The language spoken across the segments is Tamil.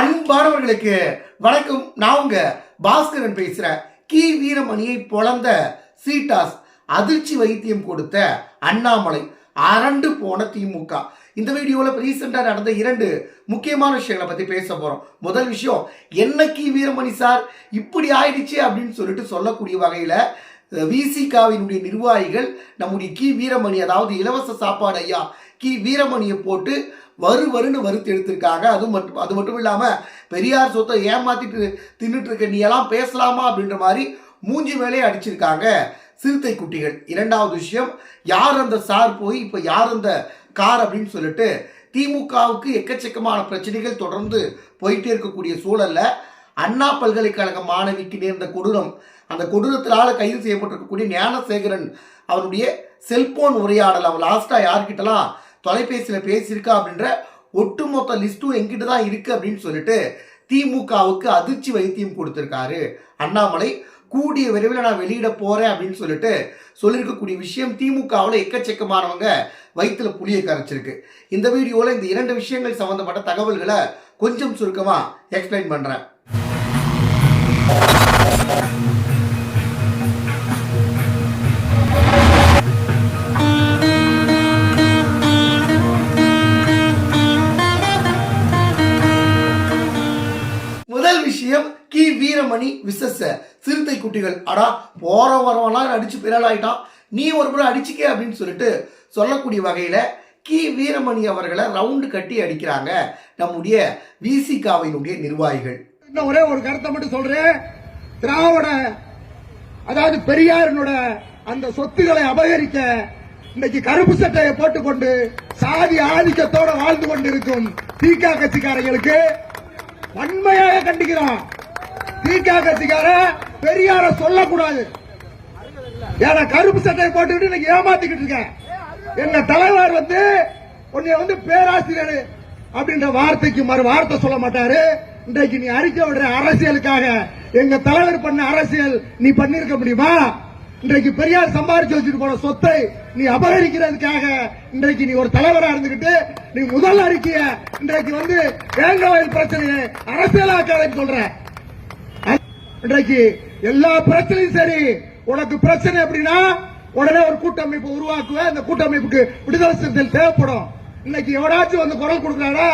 அன்பானவர்களுக்கு வணக்கம். நான் உங்க பாஸ்கரன் பேசுறேன். கி. வீரமணியை பொழந்த சீட்டாஸ் அதிர்ச்சி வைத்தியம் கொடுத்த அண்ணாமலை. அரண்டு போன திமுக. இந்த வீடியோவில் ரீசெண்டாக நடந்த இரண்டு முக்கியமான விஷயங்களை பற்றி பேச போகிறோம் முதல் விஷயம் என்ன கி. வீரமணி சார் இப்படி ஆயிடுச்சு அப்படின்னு சொல்லிட்டு சொல்லக்கூடிய வகையில் விசிகாவினுடைய நிர்வாகிகள் நம்முடைய கி. வீரமணி அதாவது இலவச சாப்பாடு ஐயா கி வீரமணியை போட்டு வரு வருன்னு வறுத்து எடுத்திருக்காங்க. அது மட்டும் அது மட்டும் இல்லாமல் பெரியார் சொத்தை ஏமாத்திட்டு தின்னுட்டு இருக்க நீ எல்லாம் பேசலாமா அப்படின்ற மாதிரி மூஞ்சி மேலே அடிச்சிருக்காங்க சிறுத்தை குட்டிகள். இரண்டாவது விஷயம் யார் அந்த சார் போய் இப்போ யார் அந்த கார் அப்படின்னு சொல்லிட்டு திமுகவுக்கு எக்கச்சக்கமான பிரச்சனைகள் தொடர்ந்து போயிட்டே இருக்கக்கூடிய சூழலில் அண்ணா பல்கலைக்கழக மாணவிக்கு நேர்ந்த கொடூரம். அந்த கொடூரத்தினால கைது செய்யப்பட்டிருக்கக்கூடிய ஞானசேகரன் அவருடைய செல்போன் உரையாடல். அவன் லாஸ்ட்டாக யார்கிட்டலாம் தொலைபேசியில் பேசியிருக்கா அப்படின்ற ஒட்டுமொத்த லிஸ்ட்டும் எங்கிட்ட தான் இருக்குது அப்படின்னு சொல்லிட்டு திமுகவுக்கு அதிர்ச்சி வைத்தியம் கொடுத்துருக்காரு. அண்ணாமலை கூடிய விரைவில் நான் வெளியிட போகிறேன் அப்படின்னு சொல்லிட்டு சொல்லியிருக்கக்கூடிய விஷயம் திமுகவில் எக்கச்சக்கமானவங்க வயிற்றில் புளியை கரைச்சிருக்கு. இந்த வீடியோவில் இந்த இரண்டு விஷயங்கள் சம்மந்தப்பட்ட தகவல்களை கொஞ்சம் சுருக்கமாக எக்ஸ்பிளைன் பண்ணுறேன் விஷயம் கி வீரமணி விசஸ சிறுத்தை குட்டிகள் அடா போற வரவெல்லாம் அடிச்சு பிறலாயிட்டான் நீ ஒரு முறை அடிச்சுக்கே அப்படின்னு சொல்லிட்டு சொல்லக்கூடிய வகையில கி வீரமணி அவர்களை ரவுண்டு கட்டி அடிக்கிறாங்க நம்முடைய விசிகாவினுடைய நிர்வாகிகள். இன்னும் ஒரே ஒரு கருத்தை மட்டும் சொல்றேன். திராவிட அதாவது பெரியாரினோட அந்த சொத்துக்களை அபகரிக்க இன்னைக்கு கருப்பு சட்டையை போட்டுக்கொண்டு சாதி ஆதிக்கத்தோட வாழ்ந்து கொண்டிருக்கும் திக கட்சிக்காரங்களுக்கு வன்மையாக கண்டிக்கிறோம். திக கட்சிக்கார பெரியார சொல்லக்கூடாது. ஏன்னா கருப்பு சட்டையை போட்டுக்கிட்டு இன்னைக்கு ஏமாத்திக்கிட்டு இருக்கேன். எங்க தலைவர் வந்து உன்னை வந்து பேராசிரியர் அப்படின்ற வார்த்தைக்கு மறு வார்த்தை சொல்ல மாட்டாரு. இன்றைக்கு நீ அறிக்கை விடுற அரசியலுக்காக எங்க தலைவர் பண்ண அரசியல் நீ பண்ணிருக்க முடியுமா? இன்றைக்கு பெரியார் சம்பாரிச்சு வச்சுட்டு போன சொத்தை நீ அபகரிக்கிறதுக்காக இன்றைக்கு நீ ஒரு தலைவரா இருந்துகிட்டு நீ முதல் அறிக்கைய இன்றைக்கு வந்து வேங்கவயல் பிரச்சனையை அரசியலாக்காதன்னு சொல்ற. இன்றைக்கு எல்லா பிரச்சனையும் சரி உனக்கு பிரச்சனை அப்படின்னா உடனே ஒரு கூட்டமைப்பு உருவாக்குவ அந்த கூட்டமைப்புக்கு விடுதலை சிறுத்தைகள் தேவைப்படும். இன்னைக்கு எவனாச்சும் வந்து குரல் கொடுக்கறாடா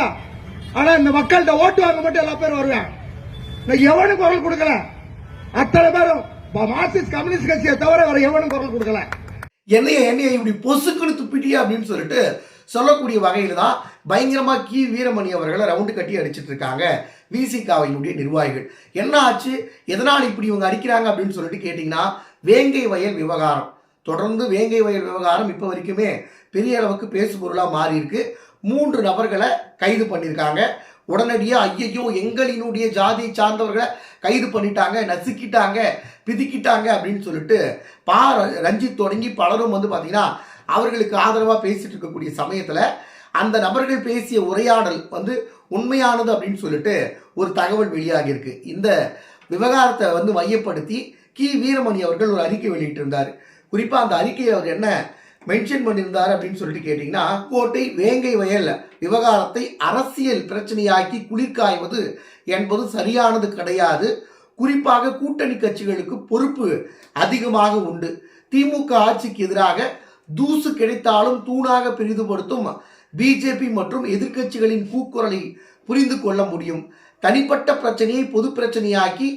ஆனா இந்த மக்கள்கிட்ட ஓட்டு வாங்க மட்டும் எல்லா பேரும் வருவேன் இன்னைக்கு எவனும் குரல் கொடுக்கல? அத்தனை பேரும் மார்க்சிஸ்ட் கம்யூனிஸ்ட் கட்சியை தவிர வேற எவனும் குரல் கொடுக்கல. என்னைய என்னைய இப்படி பொசுக்குன்னு துப்பிட்டியா அப்படின்னு சொல்லிட்டு சொல்லக்கூடிய வகையில் தான் பயங்கரமாக கி. வீரமணி அவர்களை ரவுண்டு கட்டி அடிச்சிட்டு இருக்காங்க விசிகாவையினுடைய நிர்வாகிகள். என்ன ஆச்சு? எதனால் இப்படி இவங்க அடிக்கிறாங்க அப்படின்னு சொல்லிட்டு கேட்டிங்கன்னா வேங்கை வயல் விவகாரம். தொடர்ந்து வேங்கை வயல் விவகாரம் இப்போ வரைக்குமே பெரிய அளவுக்கு பேசு பொருளாக மாறி இருக்கு மூன்று நபர்களை கைது பண்ணியிருக்காங்க. உடனடியாக ஐயையோ எங்களினுடைய ஜாதியை சார்ந்தவர்களை கைது பண்ணிட்டாங்க நசுக்கிட்டாங்க பிதிக்கிட்டாங்க அப்படின்னு சொல்லிட்டு பா ர- ரஞ்சித் தொடங்கி பலரும் வந்து பார்த்தீங்கன்னா அவர்களுக்கு ஆதரவாக பேசிட்டு இருக்கக்கூடிய சமயத்தில் அந்த நபர்கள் பேசிய உரையாடல் வந்து உண்மையானது அப்படின்னு சொல்லிட்டு ஒரு தகவல் வெளியாகியிருக்கு இந்த விவகாரத்தை வந்து மையப்படுத்தி கி. வீரமணி அவர்கள் ஒரு அறிக்கை வெளியிட்டிருந்தார். குறிப்பாக அந்த அறிக்கையை அவர் என்ன மென்ஷன் பண்ணியிருந்தார் அப்படின்னு சொல்லிட்டு கேட்டிங்கன்னா கோட்டை வேங்கை வயலில் விவகாரத்தை அரசியல் பிரச்சனையாக்கி குளிர்காய்வது என்பது சரியானது கிடையாது. குறிப்பாக கூட்டணி கட்சிகளுக்கு பொறுப்பு அதிகமாக உண்டு. திமுக ஆட்சிக்கு எதிராக தூசு கிடைத்தாலும் தூணாக பெரிதுபடுத்தும் பிஜேபி மற்றும் எதிர்க்கட்சிகளின் கூக்குரலை புரிந்து கொள்ள முடியும். தனிப்பட்ட பிரச்சனையை பொது பிரச்சனையாக்கி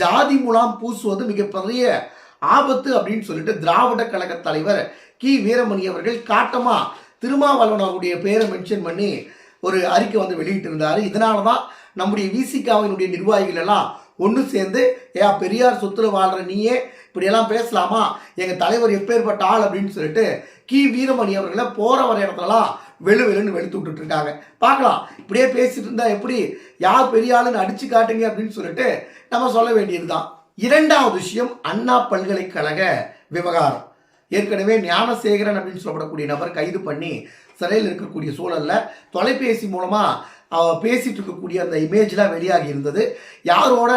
ஜாதி முலாம் பூசுவது மிகப்பெரிய ஆபத்து அப்படின்னு சொல்லிட்டு திராவிட கழக தலைவர் கி. வீரமணி அவர்கள் காட்டமா திருமாவளவன் அவருடைய பேரை மென்ஷன் பண்ணி ஒரு அறிக்கை வந்து வெளியிட்டிருந்தார். இதனால தான் நம்முடைய விசிகாவினுடைய நிர்வாகிகள் எல்லாம் ஒன்று சேர்ந்து ஏ பெரியார் சொத்துல வாழ்ற நீயே இப்படியெல்லாம் பேசலாமா? எங்கள் தலைவர் எப்பேற்பட்ட ஆள்? அப்படின்னு சொல்லிட்டு கி. வீரமணி அவர்களை போகிற வர இடத்துலலாம் வெளு வெளுன்னு வெளுத்து விட்டுட்டு இருக்காங்க பார்க்கலாம். இப்படியே பேசிட்டு இருந்தா எப்படி? யார் பெரிய ஆளுன்னு அடிச்சு காட்டுங்க அப்படின்னு சொல்லிட்டு நம்ம சொல்ல வேண்டியதுதான். இரண்டாவது விஷயம் அண்ணா பல்கலைக்கழக விவகாரம். ஏற்கனவே ஞானசேகரன் அப்படின்னு சொல்லப்படக்கூடிய நபர் கைது பண்ணி சிறையில் இருக்கக்கூடிய சூழலில் தொலைபேசி மூலமாக அவ பேசிட்டு இருக்கக்கூடிய அந்த இமேஜ்லாம் வெளியாகி இருந்தது. யாரோட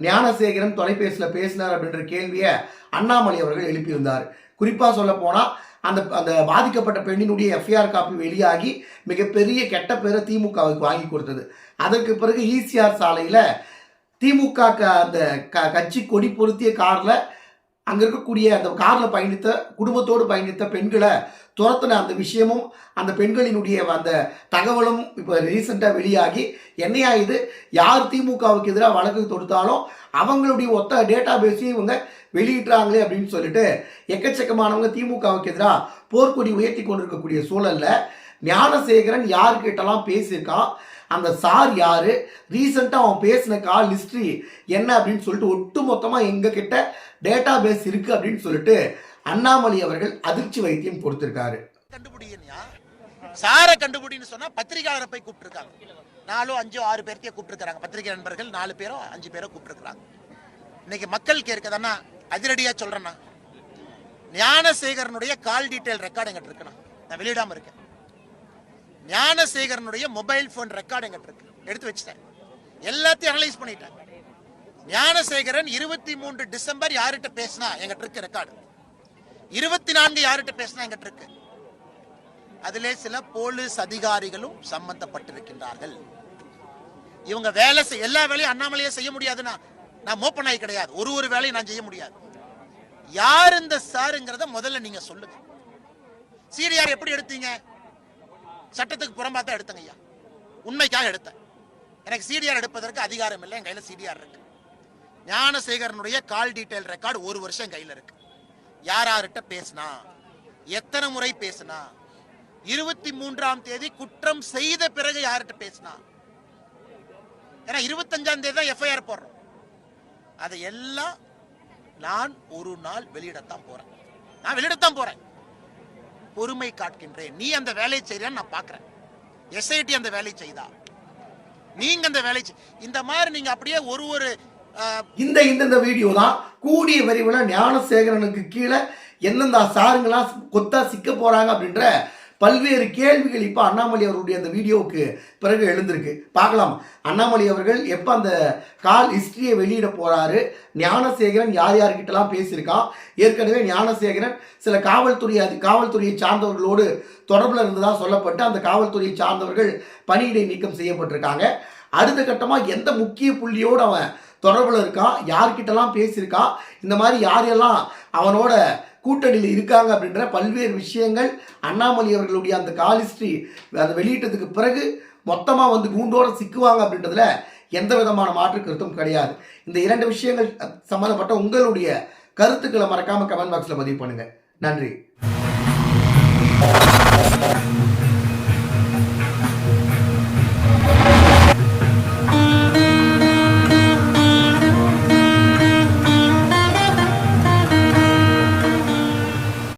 ஞானசேகரன் தொலைபேசியில் பேசினார் அப்படின்ற கேள்வியை அண்ணாமலை அவர்கள் எழுப்பியிருந்தார். குறிப்பாக சொல்ல போனால் அந்த அந்த பாதிக்கப்பட்ட பெண்ணினுடைய எஃப்ஐஆர் காப்பி வெளியாகி மிகப்பெரிய கெட்ட பேரை திமுகவுக்கு வாங்கி கொடுத்தது. அதற்கு பிறகு ஈசிஆர் சாலையில் திமுக க- அந்த க கட்சி கொடி பொருத்திய காரில் அங்கே இருக்கக்கூடிய அந்த காரில் பயணித்த குடும்பத்தோடு பயணித்த பெண்களை துரத்தின அந்த விஷயமும் அந்த பெண்களினுடைய அந்த தகவலும் இப்போ ரீசெண்டாக வெளியாகி என்னையா இது? யார் திமுகவுக்கு எதிராக வழக்கு தொடுத்தாலும் அவங்களுடைய ஒத்த டேட்டா பேஸையும் இவங்க வெளியிட்டுறாங்களே அப்படின்னு சொல்லிட்டு எக்கச்சக்கமானவங்க திமுகவுக்கு எதிராக போர்க்கொடி உயர்த்தி கொண்டிருக்கக்கூடிய சூழலில் ஞானசேகரன் யார்கிட்டலாம் பேசியிருக்கான்? அந்த சார் யாரு? ரீசெண்டாக அவன் பேசின கால் ஹிஸ்ட்ரி என்ன அப்படின்னு சொல்லிட்டு ஒட்டு மொத்தமாக எங்க கிட்ட டேட்டா பேஸ் இருக்கு அப்படின்னு சொல்லிட்டு அண்ணாமலை அவர்கள் அதிர்ச்சி வைத்தியம் கொடுத்திருக்காரு. சாரை கண்டுபிடின்னு சொன்னா பத்திரிகையாளரை போய் கூப்பிட்டுருக்காங்க. நாலோ அஞ்சோ ஆறு பேர்த்தையே கூப்பிட்டுருக்காங்க பத்திரிகை நண்பர்கள் நாலு பேரோ அஞ்சு பேரோ கூப்பிட்டுருக்காங்க இன்னைக்கு மக்கள் கேட்குதன்னா அதிரடியா சொல்றேன்னா ஞானசேகரனுடைய கால் டீட்டெயில் ரெக்கார்டு எங்கிட்ட இருக்குண்ணா நான் வெளியிடாம இருக்கேன். ஞானசேகரனுடைய மொபைல் ஃபோன் ரெக்கார்டு எங்கிட்ட இருக்கு. எடுத்து வச்சுட்டேன். எல்லாத்தையும் அனலைஸ் பண்ணிட்டேன். ஞானசேகரன் இருபத்தி மூன்று டிசம்பர் யார்கிட்ட பேசினா எங்கிட்ட இருக்கு ரெக்கார்டு இருபத்தி நான்கு யார்கிட்ட பேசினா எங்கிட்ட இருக்கு? அதிலே சில போலீஸ் அதிகாரிகளும் சம்பந்தப்பட்டிருக்கின்றார்கள். இவங்க வேலை செய் எல்லா வேலையும் அண்ணாமலையே செய்ய முடியாதுன்னா நான் மோப்பனாய் கிடையாது. ஒரு ஒரு வேலையும் நான் செய்ய முடியாது. யார் இந்த சாருங்கிறத முதல்ல நீங்க சொல்லுங்க. சிடிஆர் எப்படி எடுத்தீங்க? சட்டத்துக்கு புறம்பா தான் எடுத்தங்க ஐயா. உண்மைக்காக எடுத்தேன். எனக்கு சிடிஆர் எடுப்பதற்கு அதிகாரம் இல்லை என் கையில சிடிஆர் இருக்கு. ஞானசேகரனுடைய கால் டீட்டெயில் ரெக்கார்டு ஒரு வருஷம் என் கையில இருக்கு. யார் யார்கிட்ட பேசினா? எத்தனை முறை பேசினா? இருபத்தி மூன்றாம் தேதி குற்றம் செய்த பிறகு யார்கிட்ட பேசினா? ஏன்னா இருபத்தஞ்சாம் தேதி தான் எஃப்ஐஆர் போடுறோம். அதை எல்லாம் நான் ஒரு நாள் வெளியிடத்தான் போறேன். நான் வெளியிடத்தான் போறேன். பொறுமை காட்கின்றேன் நீ அந்த வேலையை செய்யறான்னு நான் பார்க்குறேன். எஸ்ஐடி அந்த வேலையை செய்தா? நீங்க அந்த வேலையை செய்- இந்த மாதிரி நீங்க அப்படியே ஒரு ஒரு இந்த இந்தந்த வீடியோ தான் கூடிய விரைவில் ஞானசேகரனுக்கு கீழே எந்தெந்த சாருங்களாம் கொத்தா சிக்க போறாங்க அப்படின்ற பல்வேறு கேள்விகள் இப்போ அண்ணாமலை அவருடைய அந்த வீடியோவுக்கு பிறகு எழுந்திருக்கு. பார்க்கலாம். அண்ணாமலை அவர்கள் எப்போ அந்த கால் ஹிஸ்ட்ரியை வெளியிட போகிறாரு ஞானசேகரன் யார் யார்கிட்டலாம் பேசியிருக்கான் ஏற்கனவே ஞானசேகரன் சில காவல்துறை அது காவல்துறையை சார்ந்தவர்களோடு தொடர்பில் இருந்ததாக சொல்லப்பட்டு அந்த காவல்துறையை சார்ந்தவர்கள் பணியிடை நீக்கம் செய்யப்பட்டிருக்காங்க. அடுத்த கட்டமாக எந்த முக்கிய புள்ளியோடு அவன் தொடர்பில் இருக்கான் யார்கிட்டலாம் பேசியிருக்கான் இந்த மாதிரி யாரெல்லாம் அவனோட கூட்டணியில் இருக்காங்க அப்படின்ற பல்வேறு விஷயங்கள் அண்ணாமலை அவர்களுடைய அந்த காலிஸ்ட்ரி அதை வெளியிட்டதுக்கு பிறகு மொத்தமாக வந்து கூண்டோட சிக்குவாங்க அப்படின்றதுல எந்த விதமான மாற்று கருத்தும் கிடையாது. இந்த இரண்டு விஷயங்கள் சம்மந்தப்பட்ட உங்களுடைய கருத்துக்களை மறக்காமல் கமெண்ட் பாக்ஸில் பதிவு பண்ணுங்கள் நன்றி.